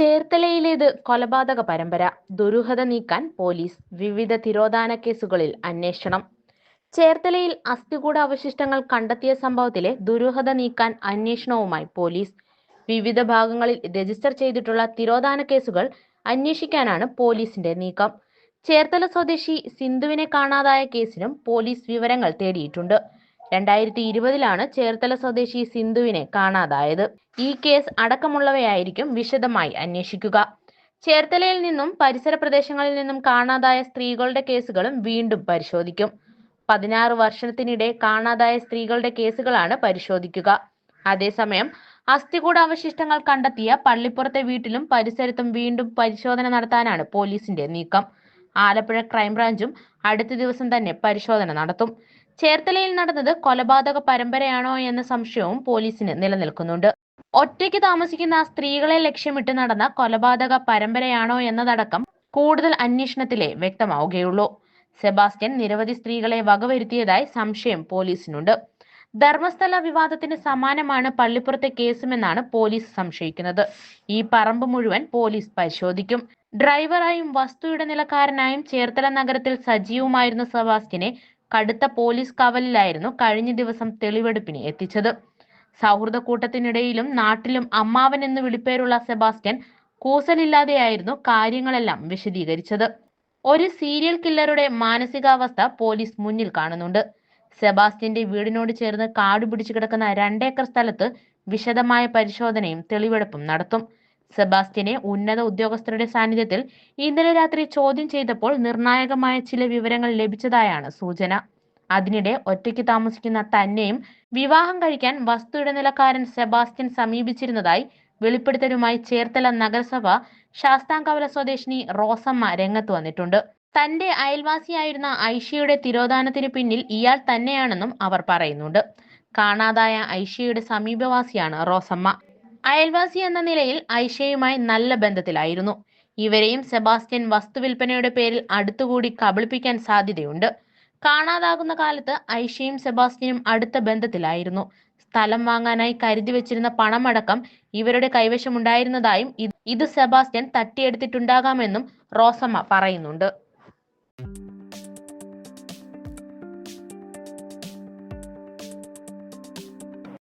ചേർത്തലയിലേത് കൊലപാതക പരമ്പര? ദുരൂഹത നീക്കാൻ പോലീസ് വിവിധ തിരോധാന കേസുകളിൽ അന്വേഷണം. ചേർത്തലയിൽ അസ്ഥികൂട അവശിഷ്ടങ്ങൾ കണ്ടെത്തിയ സംഭവത്തിലെ ദുരൂഹത നീക്കാൻ അന്വേഷണവുമായി പോലീസ്. വിവിധ ഭാഗങ്ങളിൽ രജിസ്റ്റർ ചെയ്തിട്ടുള്ള തിരോധാന കേസുകൾ അന്വേഷിക്കാനാണ് പോലീസിന്റെ നീക്കം. ചേർത്തല സ്വദേശി സിന്ധുവിനെ കാണാതായ കേസിനും പോലീസ് വിവരങ്ങൾ തേടിയിട്ടുണ്ട്. രണ്ടായിരത്തി ഇരുപതിലാണ് ചേർത്തല സ്വദേശി സിന്ധുവിനെ കാണാതായത്. ഈ കേസ് അടക്കമുള്ളവയായിരിക്കും വിശദമായി അന്വേഷിക്കുക. ചേർത്തലയിൽ നിന്നും പരിസര പ്രദേശങ്ങളിൽ നിന്നും കാണാതായ സ്ത്രീകളുടെ കേസുകളും വീണ്ടും പരിശോധിക്കും. പതിനാറ് വർഷത്തിനിടെ കാണാതായ സ്ത്രീകളുടെ കേസുകളാണ് പരിശോധിക്കുക. അതേസമയം അസ്ഥികൂട അവശിഷ്ടങ്ങൾ കണ്ടെത്തിയ പള്ളിപ്പുറത്തെ വീട്ടിലും പരിസരത്തും വീണ്ടും പരിശോധന നടത്താനാണ് പോലീസിന്റെ നീക്കം. ആലപ്പുഴ ക്രൈംബ്രാഞ്ചും അടുത്ത ദിവസം തന്നെ പരിശോധന നടത്തും. ചേർത്തലയിൽ നടന്നത് കൊലപാതക പരമ്പരയാണോ എന്ന സംശയവും പോലീസിന് നിലനിൽക്കുന്നുണ്ട്. ഒറ്റയ്ക്ക് താമസിക്കുന്ന സ്ത്രീകളെ ലക്ഷ്യമിട്ട് നടന്ന കൊലപാതക പരമ്പരയാണോ എന്നതടക്കം കൂടുതൽ അന്വേഷണത്തിലേ വ്യക്തമാവുകയുള്ളൂ. സെബാസ്റ്റ്യൻ നിരവധി സ്ത്രീകളെ വകവരുത്തിയതായി സംശയം പോലീസിനുണ്ട്. ധർമ്മസ്ഥല വിവാദത്തിന് സമാനമാണ് പള്ളിപ്പുറത്തെ കേസുമെന്നാണ് പോലീസ് സംശയിക്കുന്നത്. ഈ പറമ്പ് മുഴുവൻ പോലീസ് പരിശോധിക്കും. ഡ്രൈവറായും വസ്തുയുടെ നിലക്കാരനായും ചേർത്തല നഗരത്തിൽ സജീവമായിരുന്ന സെബാസ്റ്റ്യനെ കടുത്ത പോലീസ് കാവലിലായിരുന്നു കഴിഞ്ഞ ദിവസം തെളിവെടുപ്പിന് എത്തിച്ചത്. സൗഹൃദ കൂട്ടത്തിനിടയിലും നാട്ടിലും അമ്മാവൻ എന്ന് വിളിപ്പേരുള്ള സെബാസ്റ്റ്യൻ കൂസലില്ലാതെയായിരുന്നു കാര്യങ്ങളെല്ലാം വിശദീകരിച്ചത്. ഒരു സീരിയൽ കില്ലറുടെ മാനസികാവസ്ഥ പോലീസ് മുന്നിൽ കാണുന്നുണ്ട്. സെബാസ്റ്റ്യന്റെ വീടിനോട് ചേർന്ന് കാടുപിടിച്ചു കിടക്കുന്ന രണ്ടേക്കർ സ്ഥലത്ത് വിശദമായ പരിശോധനയും തെളിവെടുപ്പും നടത്തും. സെബാസ്റ്റ്യനെ ഉന്നത ഉദ്യോഗസ്ഥരുടെ സാന്നിധ്യത്തിൽ ഇന്നലെ രാത്രി ചോദ്യം ചെയ്തപ്പോൾ നിർണായകമായ ചില വിവരങ്ങൾ ലഭിച്ചതായാണ് സൂചന. അതിനിടെ ഒറ്റയ്ക്ക് താമസിക്കുന്ന തന്നെയും വിവാഹം കഴിക്കാൻ വസ്തുയിടനിലക്കാരൻ സെബാസ്റ്റ്യൻ സമീപിച്ചിരുന്നതായി വെളിപ്പെടുത്തലുമായി ചേർത്തല നഗരസഭ ശാസ്താംകവല സ്വദേശിനി റോസമ്മ രംഗത്ത് വന്നിട്ടുണ്ട്. തന്റെ അയൽവാസിയായിരുന്ന ഐഷയുടെ തിരോധാനത്തിന് പിന്നിൽ ഇയാൾ തന്നെയാണെന്നും അവർ പറയുന്നുണ്ട്. കാണാതായ ഐഷയുടെ സമീപവാസിയാണ് റോസമ്മ. അയൽവാസി എന്ന നിലയിൽ ഐഷയുമായി നല്ല ബന്ധത്തിലായിരുന്നു. ഇവരെയും സെബാസ്റ്റ്യൻ വസ്തുവിൽപ്പനയുടെ പേരിൽ അടുത്തുകൂടി കബളിപ്പിക്കാൻ സാധ്യതയുണ്ട്. കാണാതാകുന്ന കാലത്ത് ഐഷയും സെബാസ്റ്റ്യനും അടുത്ത ബന്ധത്തിലായിരുന്നു. സ്ഥലം വാങ്ങാനായി കരുതി വെച്ചിരുന്ന പണമടക്കം ഇവരുടെ കൈവശമുണ്ടായിരുന്നതായും ഇത് സെബാസ്റ്റ്യൻ തട്ടിയെടുത്തിട്ടുണ്ടാകാമെന്നും റോസമ്മ പറയുന്നുണ്ട്.